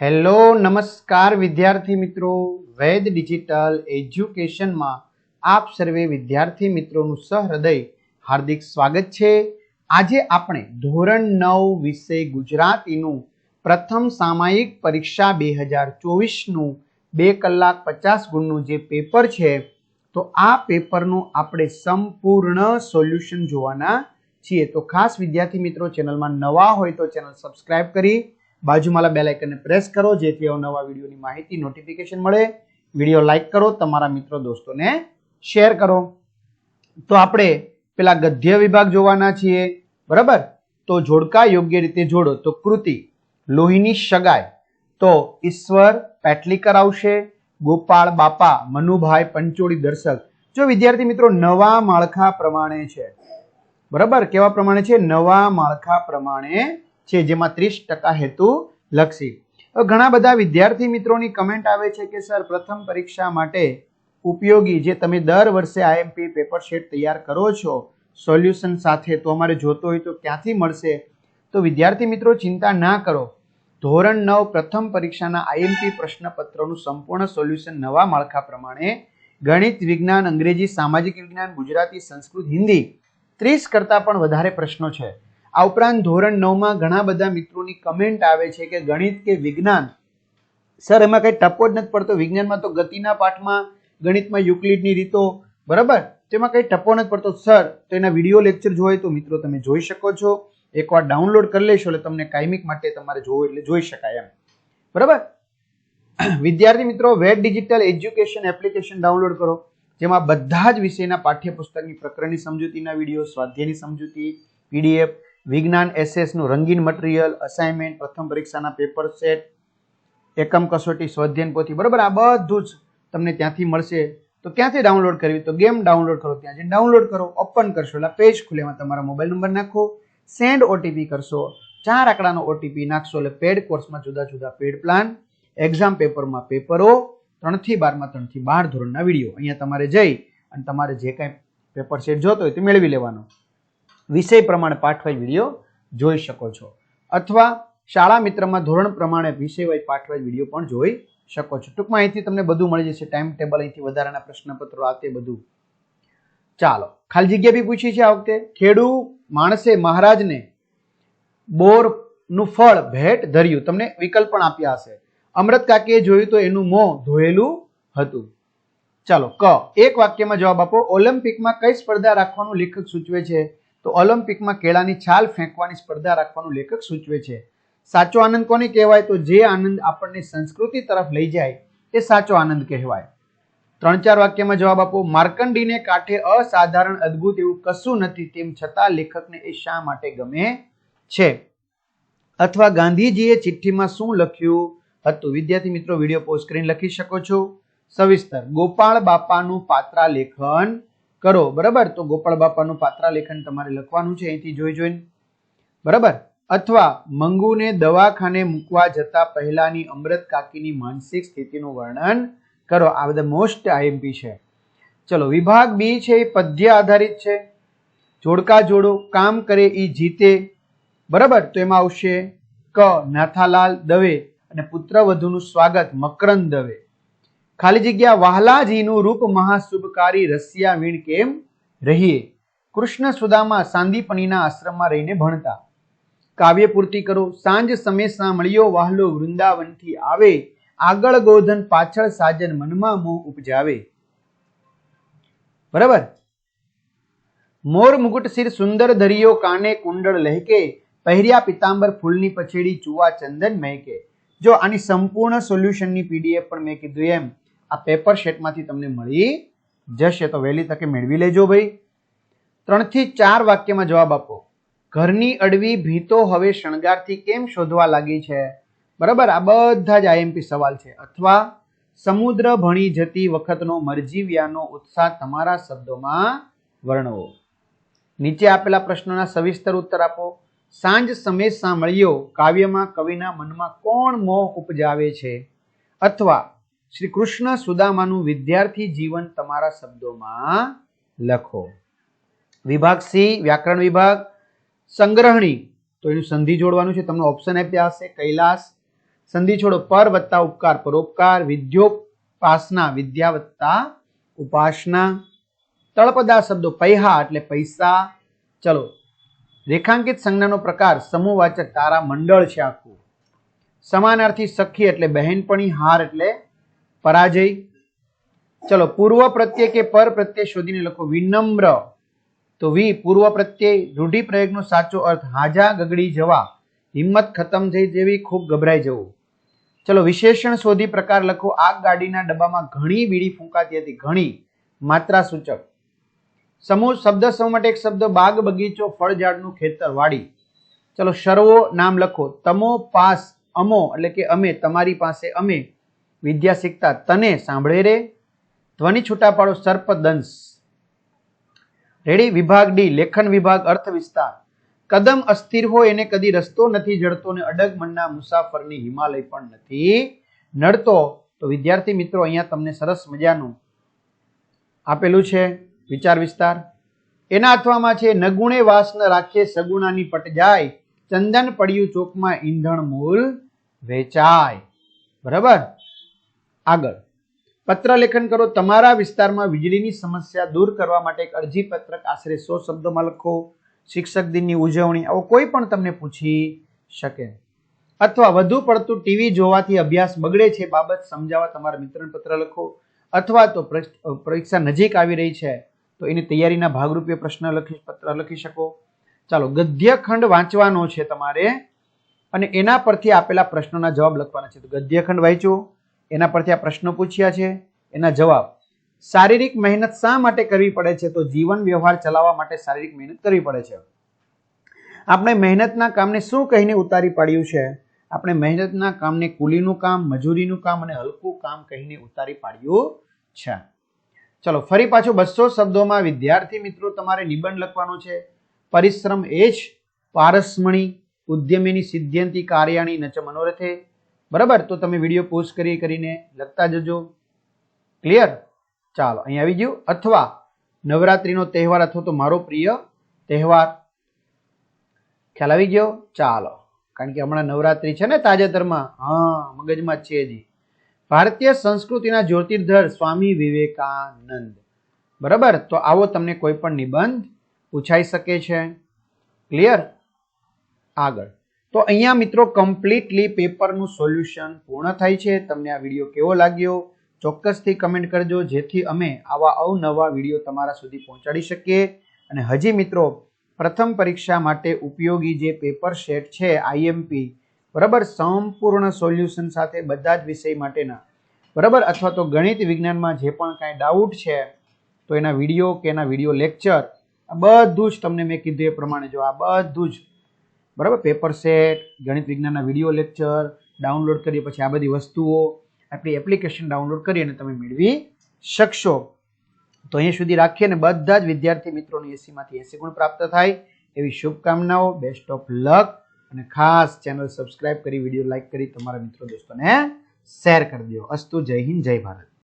Hello, નમસ્કાર વિદ્યાર્થી મિત્રો. વૈદ ડિજિટલ એજ્યુકેશનમાં આપ સર્વે વિદ્યાર્થી મિત્રોનું સહૃદય, હાર્દિક સ્વાગત છે. આજે આપણે ધોરણ નવ વિષય ગુજરાતીનું પ્રથમ સામાયિક પરીક્ષા બે હજાર ચોવીસનું બે કલાક પચાસ ગુણનું જે પેપર છે, તો આ પેપરનું આપણે સંપૂર્ણ સોલ્યુશન જોવાના છીએ. તો ખાસ વિદ્યાર્થી મિત્રો, ચેનલમાં નવા હોય તો ચેનલ સબસ્ક્રાઈબ કરી બાજુમાં બેલ આઇકનને પ્રેસ કરો, જેથી નવા વિડીયોની માહિતી નોટિફિકેશન મળે. વીડિયો લાઇક કરો, તમારા મિત્રો, દોસ્તોને શેર કરો. તો આપણે પેલા ગદ્ય વિભાગ જોવાના છીએ, બરાબર? તો જોડકા યોગ્ય રીતે જોડો. તો કૃતિ, લોહીની સગાઈ તો ઈશ્વર પેટલીકર આવશે, ગોપાળ, બાપા, મનુભાઈ, પંચોળી દર્શક. જો વિદ્યાર્થી મિત્રો નવા માળખા પ્રમાણે છે, બરાબર? કેવા પ્રમાણે છે? નવા માળખા પ્રમાણે છે, જેમાં ત્રીસ ટકા હેતુ લક્ષી. ઘણા બધા વિદ્યાર્થી મિત્રોની કમેન્ટ આવે છે કે, સર, પ્રથમ પરીક્ષા માટે ઉપયોગી જે તમે દર વર્ષે આઈએમપી પેપર શીટ તૈયાર કરો છો સોલ્યુશન સાથે તો અમારે જોતો હોય તો ક્યાંથી મળશે? તો વિદ્યાર્થી મિત્રો, ચિંતા ના કરો. ધોરણ નવ પ્રથમ પરીક્ષાના આઈએમપી પ્રશ્નપત્રોનું સંપૂર્ણ સોલ્યુશન નવા માળખા પ્રમાણે ગણિત, વિજ્ઞાન, અંગ્રેજી, સામાજિક વિજ્ઞાન, ગુજરાતી, સંસ્કૃત, હિન્દી, ત્રીસ કરતાં પણ વધારે પ્રશ્નો છે. આ ઉપરાંત ધોરણ નવમાં ઘણા બધા મિત્રોની કમેન્ટ આવે છે કે ગણિત કે વિજ્ઞાન. સર એમાં કંઈ ટપો જ નથી પડતો. વિજ્ઞાનમાં તો ગતિના પાઠમાં, ગણિતમાં યુક્લિડની રીતો, બરાબર? તેમાં કંઈ ટપો નથી પડતો. સર તો એના વીડિયો લેક્ચર જોઈએ તો મિત્રો તમે જોઈ શકો છો. એકવાર ડાઉનલોડ કરી લેશો એટલે તમને કાયમિક માટે તમારે જોવું એટલે જોઈ શકાય એમ. બરાબર? વિદ્યાર્થી મિત્રો web digital education application download કરો. જેમાં બધા જ વિષયના પાઠ્યપુસ્તકની પ્રકરણની સમજૂતીના વીડિયો સ્વાધ્યાયની સમજૂતી પીડીએફ વિજ્ઞાન એસએસનું રંગીન મટીરિયલ અસાઇનમેન્ટ પ્રથમ પરીક્ષાના પેપર સેટ એકમ કસોટી, સ્વાધ્યાયન પોથી, બરાબર? આ બધું જ તમને ત્યાંથી મળશે. તો ક્યાંથી ડાઉનલોડ કરવી? તો ગેમ ડાઉનલોડ કરો ત્યાં જઈને. ડાઉનલોડ કરો ઓપન કરશો. એટલે પેજ ખુલે, એમાં તમારા મોબાઈલ નંબર નાખો. સેન્ડ ઓટીપી કરશો. ચાર આંકડાનો ઓટીપી નાખશો એટલે પેડ કોર્સમાં જુદા જુદા પેડ પ્લાન એક્ઝામ પેપરમાં પેપરો ત્રણથી બારમાં ત્રણથી બાર ધોરણના વીડિયો. અહીંયા તમારે જઈ અને તમારે જે કાંઈ પેપર સેટ જોતો હોય તે મેળવી લેવાનો. વિષય પ્રમાણે પાઠવાય વીડિયો જોઈ શકો છો. અથવા શાળા મિત્રમાં ધોરણ પ્રમાણે વિષયવાય પાઠવાય વીડિયો પણ જોઈ શકો છો. ટૂંકમાં અહીંથી તમને બધું મળી જશે. ટાઈમ ટેબલ અહીંથી વધારાના પ્રશ્નપત્રો, આ તે બધું. ચાલો, ખાલી જગ્યા બી પૂછી છે આ વખતે. ખેડૂ માણસે મહારાજને બોરનું ફળ ભેટ ધર્યું. તમને વિકલ્પ પણ આપ્યા હશે. અમૃત કાકીએ જોયું તો એનું મોં ધોયેલું હતું. ચાલો, ક. એક વાક્યમાં જવાબ આપો. ઓલિમ્પિકમાં કઈ સ્પર્ધા રાખવાનું લેખક સૂચવે છે? તો ઓલિમ્પિકમાં કેળાની છાલ ફેંકવાની સ્પર્ધા રાખવાનું લેખક સૂચવે છે. સાચો આનંદ કોને કહેવાય? તો જે આનંદ આપણને સંસ્કૃતિ તરફ લઈ જાય, એ સાચો આનંદ કહેવાય. ત્રણ ચાર વાક્યમાં જવાબ આપો. માર્કંડીને કાંઠે અસાધારણ, અદ્ભુત એવું કશું નથી તેમ છતાં લેખકને એ શા માટે ગમે છે? અથવા ગાંધીજીએ ચિઠ્ઠીમાં શું લખ્યું? હતું. વિદ્યાર્થી મિત્રો, વીડિયો પોસ્ટ કરીને લખી શકો છો. સવિસ્તર. ગોપાળ બાપાનું પાત્રા લેખન કરો, બરાબર? તો ગોપાળ બાપાનું પાત્રા લેખન તમારે લખવાનું છે, અહીંથી જોઈ જોઈને. બરાબર? અથવા મંગુને દવાખાને મૂકવા જતા પહેલાની અમૃત કાકીની માનસિક સ્થિતિનું વર્ણન કરો. આ બધા મોસ્ટ આઈએમપી છે. ચલો, વિભાગ બી છે, એ પદ્ય આધારિત છે. જોડકા જોડો, કામ કરે એ જીતે. બરાબર? તો એમાં આવશે ક, નાથાલાલ દવે અને પુત્રવધુનું સ્વાગત, મકરંદ દવે. ખાલી જગ્યા વાહલાજીનું રૂપ મહાશુભકારી રસિયા વીણ કેમ રહીએ? કૃષ્ણ સુદામા સાંદીપણીના આશ્રમમાં રહીને ભણતા. કાવ્ય પૂર્તિ કરો. સાંજ સમય સાંભળ્યો વાહલો વૃંદાવનથી આવે. આગળ ગોધન, પાછળ સાજન મનમાં મોહ ઉપજાવે. બરાબર? મોર મુગુટ શિર સુંદર ધરિયો કાને કુંડળ લહેકે? પહેર્યા પિતાંબર ફૂલની પછેડી ચુવા ચંદન મહેકે? જો આની સંપૂર્ણ સોલ્યુશનની પીડીએફ પણ મેં કીધું એમ. આ પેપર શેટમાંથી તમને મળી જશે. તો વહેલી તકે મેળવી લેજો ભાઈ. ત્રણથી ચાર વાક્યમાં જવાબ આપો. ઘરની અડવી ભીતો હવે શણગારથી કેમ શોધવા લાગી છે? બરાબર? આ બધા જ આઈએમપી સવાલ છે. અથવા સમુદ્ર ભણી જતી વખતનો મરજીવ્યાનો ઉત્સાહ તમારા શબ્દોમાં વર્ણવો. નીચે આપેલા પ્રશ્નોના સવિસ્તર ઉત્તર આપો. સાંજ સમય સાંભળ્યો કાવ્યમાં કવિના મનમાં કોણ મોહ ઉપજાવે છે? અથવા શ્રી કૃષ્ણ સુદામાનું વિદ્યાર્થી જીવન તમારા શબ્દોમાં લખો. વિભાગ સી, વ્યાકરણ વિભાગ, સંગ્રહણી. તો એનું સંધિ જોડવાનું છે, તમને ઓપ્શન આપ્યા હશે, કૈલાસ. સંધિ છોડો, પર વત્તા ઉપકાર, પરોપકાર, વિદ્યોપાસના વિદ્યા વત્તા ઉપાસના. તળપદા શબ્દો, પૈહા એટલે પૈસા. ચલો, રેખાંકિત સંજ્ઞાનો પ્રકાર, સમૂહવાચક તારા મંડળ છે આખું. સમાનાર્થી સખી એટલે બહેનપણી, હાર એટલે પરાજય. ચલો, પૂર્વ પ્રત્યય કે પર પ્રત્યય શોધીને લખો. વિનમ્ર. તો વી, પૂર્વ પ્રત્યય રૂઢિપ્રયોગનો સાચો અર્થ, હાજા ગગડી જવા. હિંમત ખતમ થઈ જેવી, ખૂબ ગભરાઈ જવું. ચલો, વિશેષણ શોધી પ્રકાર લખો. આગ ગાડીના ડબ્બામાં ઘણી બીડી ફૂંકાતી હતી. ઘણી. માત્રા સૂચક. સમૂહ, શબ્દ સમૂહ માટે એક શબ્દ, બાગ બગીચો ફળ ઝાડનું ખેતર, વાડી. ચલો, સર્વો નામ લખો. તમો પાસ અમો, એટલે કે અમે, તમારી પાસે અમે. વિદ્યા શીખતા તને સાંભળે રે? ધ્વનિ છૂટા પાડો સર્પદંશ રેડી વિભાગ ડી, લેખન વિભાગ, અર્થ વિસ્તાર. કદમ અસ્થિર હોય એને કદી રસ્તો નથી જડતો ને અડગ મનના મુસાફરની હિમાલય પણ નથી નડતો. તો વિદ્યાર્થી મિત્રો, અહીંયા તમને સરસ મજાનું આપેલું છે વિચાર વિસ્તાર. એના અથવામાં છે, નગુણે વાસ ન રાખીએ સગુણાની પટ જાય, ચંદન પડ્યું ચોકમાં ઈંધણ મૂલ વેચાય. બરાબર? આગળ. પત્ર લેખન કરો, તમારા વિસ્તારમાં વીજળીની સમસ્યા દૂર કરવા માટે એક અરજી પત્રક આશરે સો શબ્દોમાં લખો. શિક્ષક દિનની ઉજવણી, આવો કોઈ પણ તમને પૂછી શકે. અથવા વધુ પડતું ટીવી જોવાથી અભ્યાસ બગડે છે બાબત સમજાવવા તમારા મિત્રને પત્ર લખો. અથવા તો પરીક્ષા નજીક આવી રહી છે, તો એની તૈયારીના ભાગરૂપે પ્રશ્ન લખી, પત્ર લખી શકો. ચાલો, ગદ્યખંડ વાંચવાનો છે તમારે. અને એના પરથી આપેલા પ્રશ્નોના જવાબ લખવાના છે. તો ગદ્યખંડ વાંચ્યો. એના પરથી આ પ્રશ્નો પૂછ્યા છે, એના જવાબ, શારીરિક મહેનત શા માટે કરવી પડે છે? તો જીવન વ્યવહાર ચલાવવા માટે શારીરિક મહેનત કરવી પડે છે. આપણે મહેનતના કામને શું કહીને ઉતારી પાડ્યું છે? આપણે મહેનતના કામને કુલીનું કામ, મજૂરીનું કામ અને હલકું કામ કહીને ઉતારી પાડ્યું છે. ચલો, ફરી પાછું બસો શબ્દોમાં વિદ્યાર્થી મિત્રો, તમારે નિબંધ લખવાનો છે. પરિશ્રમ એ જ પારસમણી, ઉદ્યમીની સિદ્ધ્યંતિ, કાર્યાણી નચ મનોરથે બરાબર? તો તમે વીડિયો પોસ્ટ કરી કરીને લખતા જજો. ક્લિયર ચાલો, અહીં આવી ગયું. અથવા નવરાત્રિનો તહેવાર અથવા તો મારો પ્રિય તહેવાર. ખ્યાલ આવી ગયો? ચાલો, કારણ કે હમણાં નવરાત્રિ છે ને તાજેતરમાં. હા, મગજમાં છે જી ભારતીય સંસ્કૃતિના જ્યોતિર્ધર સ્વામી વિવેકાનંદ. બરાબર? તો આવો તમને કોઈ પણ નિબંધ પૂછાઈ શકે છે. ક્લિયર આગળ. તો અહીંયા મિત્રો કમ્પ્લીટલી પેપરનું સોલ્યુશન પૂર્ણ થાય છે. તમને આ વીડિયો કેવો લાગ્યો? ચોક્કસથી કમેન્ટ કરજો, જેથી અમે આવા અવનવા વીડિયો તમારા સુધી પહોંચાડી શકીએ. અને હજી મિત્રો, પ્રથમ પરીક્ષા માટે ઉપયોગી જે પેપર સેટ છે આઈએમપી બરાબર સંપૂર્ણ સોલ્યુશન સાથે બધા જ વિષય માટેના, બરાબર? અથવા તો ગણિત વિજ્ઞાનમાં જે પણ કાંઈ ડાઉટ છે, તો એના વીડિયો કે એના વીડિયો લેક્ચર આ બધું જ તમને મેં કીધું એ પ્રમાણે જો આ બધું જ બરાબર? પેપર સેટ ગણિત વિજ્ઞાનના વીડિયો લેક્ચર ડાઉનલોડ કરીએ પછી આ બધી વસ્તુઓ, આપણી એપ્લિકેશન ડાઉનલોડ કરી અને તમે મેળવી શકશો. તો અહીંયા સુધી રાખીએ અને બધા જ વિદ્યાર્થી મિત્રોને એસીમાંથી એસી ગુણ પ્રાપ્ત થાય. એવી શુભકામનાઓ બેસ્ટ ઓફ લક અને ખાસ ચેનલ સબસ્ક્રાઇબ કરી વીડિયો લાઇક કરી, તમારા મિત્રો, દોસ્તોને શેર કરી દો. અસ્તુ, જય હિન્દ, જય ભારત.